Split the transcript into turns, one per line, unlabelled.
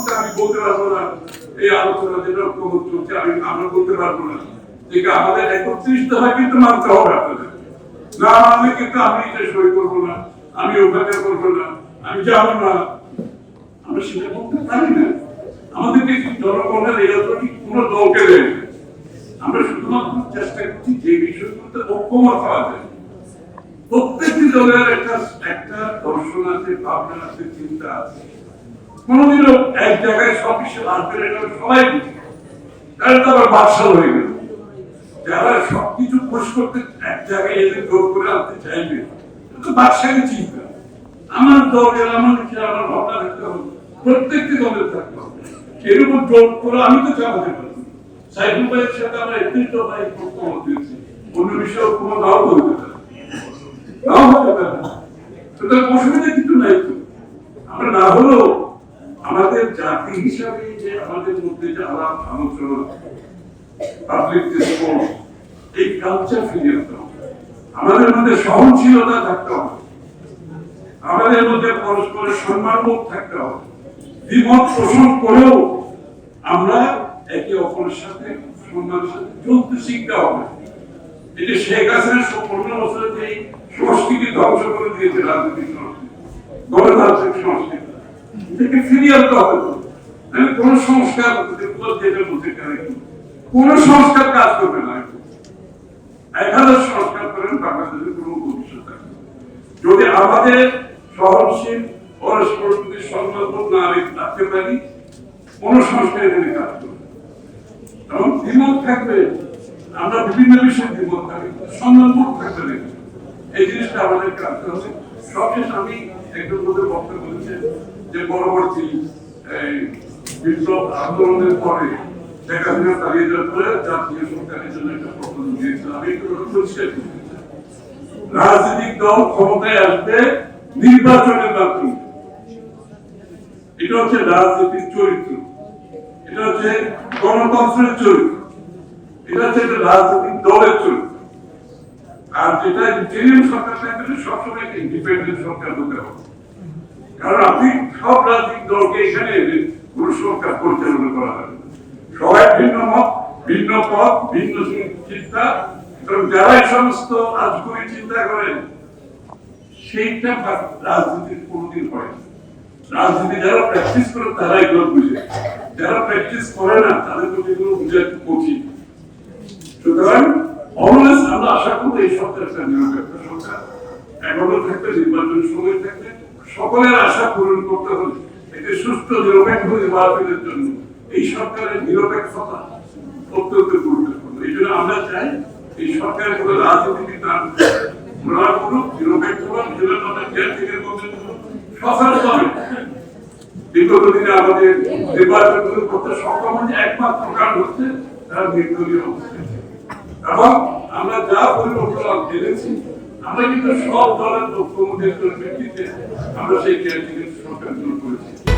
মুহূর্তে আমি বলতে পারব না। এই আলোচনা যেটা ঐক্যমত চলছে আমি আমরা বলতে পারব না। আমাদের একত্রিশ কিন্তু মানতে হবে আপনাদের। না মানলে কিন্তু আমি এটা সই করব না, আমি ওখানে করব না, আমি যাব না। আমরা সেটা পারি না। আমাদেরকে জনগণের কোনো দলকে দেয় না। আমরা শুধুমাত্র চেষ্টা করছি যে বিষয়গুলোতে ঐক্যমত প্রত্যেকটি দলের একটা একটা দর্শন আছে, ভাবনা আছে, চিন্তা আছে। কোনোদিনও এক জায়গায় সব কিছু আসবে সবাই তাহলে তো আবার বাদশাল হয়ে গেল। যারা সবকিছু পুশ করতে এক জায়গায় এদের জোর করে আনতে চাইবে, তো বাদশাহের চিন্তা আমার দলের, আমার কিছু আমার ভাবনা থাকতে হবে। প্রত্যেকটি দলের থাকতে হবে। এর উপর জোর করে আমি তো চালাতে পারব না। সাইফুল ভাইয়ের সাথে আমরা একত্রিশ দফায় প্রথম দিয়েছি। অন্য বিষয়ে কোনো নাও বলতে পারে নাও হতে পারে। সুতরাং অসুবিধা কিছু নাই তো আমরা না হলেও আমাদের জাতি হিসাবে যে আমাদের মধ্যে যে আলাপ আলোচনা পাবলিক ডিসকোর্স এই কালচার ফিরিয়ে আনতে হবে। আমাদের মধ্যে সহনশীলতা থাকতে হবে। আমাদের মধ্যে পরস্পরের সম্মানবোধ থাকতে হবে। দ্বিমত পোষণ করেও আমরা একে অপরের সাথে, সম্মানের সাথে চলতে শিখতে হবে। এটি শেখ হাসিনা পনেরো বছরে যে সংস্কৃতি ধ্বংস করে দিয়েছে রাজনৈতিক সংস্কৃতি এটাকে ফিরিয়ে আনতে হবে। কোন সংস্কার কেন সংস্কার কাজ করবে না এক হাজার সংস্কার করেন, বাংলাদেশের কোনো ভবিষ্যৎ যদি আমাদের সহনশীল পরস্পর প্রতি সম্মানবোধ না রেখে রাখতে পারি কোন সংস্কার এখানে কাজ করবে। এবং দ্বিমত থাকবে, আমরা বিভিন্ন বিষয়ে দ্বিমত থাকবে সম্মানবোধ থাকবে না। এই জিনিসটা আমাদের কাটতে হবে সবশেষ আমি বলতে বক্তব্য বলেছে যে পরবর্তী এই বিপ্লব আন্দোলনের পরে পরে জাতীয় সরকারের জন্য একটা দিয়েছিল আমি একটু রাজনৈতিক দল ক্ষমতায় আসবে নির্বাচনের মাধ্যমে। এটা হচ্ছে চরিত্র। এটা হচ্ছে গণতন্ত্রের চরিত্র। এটা হচ্ছে একটা রাজনৈতিক দলের চরিত্র। আর যেটা ইন্টেরিয়াম সরকার থাকলে সবসময় ইন্ডিপেন্ডেন্ট সরকার হতে হবে। কারণ আপনি সব রাজনৈতিক দলকে এখানে এনে কোনো সরকার পরিচালনা করা যাবে সবাই ভিন্ন মত, ভিন্ন পথ, ভিন্ন চিন্তা। এবং যারা এই সমস্ত আজগুবি চিন্তা করেন, সেইটা রাজনীতির কোনোদিন হয় রাজনীতি যারা প্র্যাকটিস করে তারা এগুলো বুঝে। যারা প্র্যাকটিস করে না, তাদের তো এগুলো বুঝে কঠিন। সুতরাং অলওয়েজ আমরা আশা করব এই সরকার একটা নিরপেক্ষ সরকার। এখনও থাকবে, নির্বাচন সময় থাকবে। সকলের আশা পূরণ করতে হলে একটি সুস্থ, নিরপেক্ষ নির্বাচনের জন্য এই সরকারের নিরপেক্ষতা অত্যন্ত গুরুত্বপূর্ণ। এই জন্য আমরা চাই এই সরকারের কোনো রাজনীতি করুক, নিরপেক্ষ জ্ঞান থেকে সফল হবে বিগত দিনে আমাদের নির্বাচন করতে একমাত্র কারণ হচ্ছে তারা নির্দলীয় এবং আমরা যা পরিবর্তন জেনেছি আমরা কিন্তু সব দলের ঐক্যমতের ভিত্তিতে আমরা সেই ক্যান্ডিডেট সরকার করেছি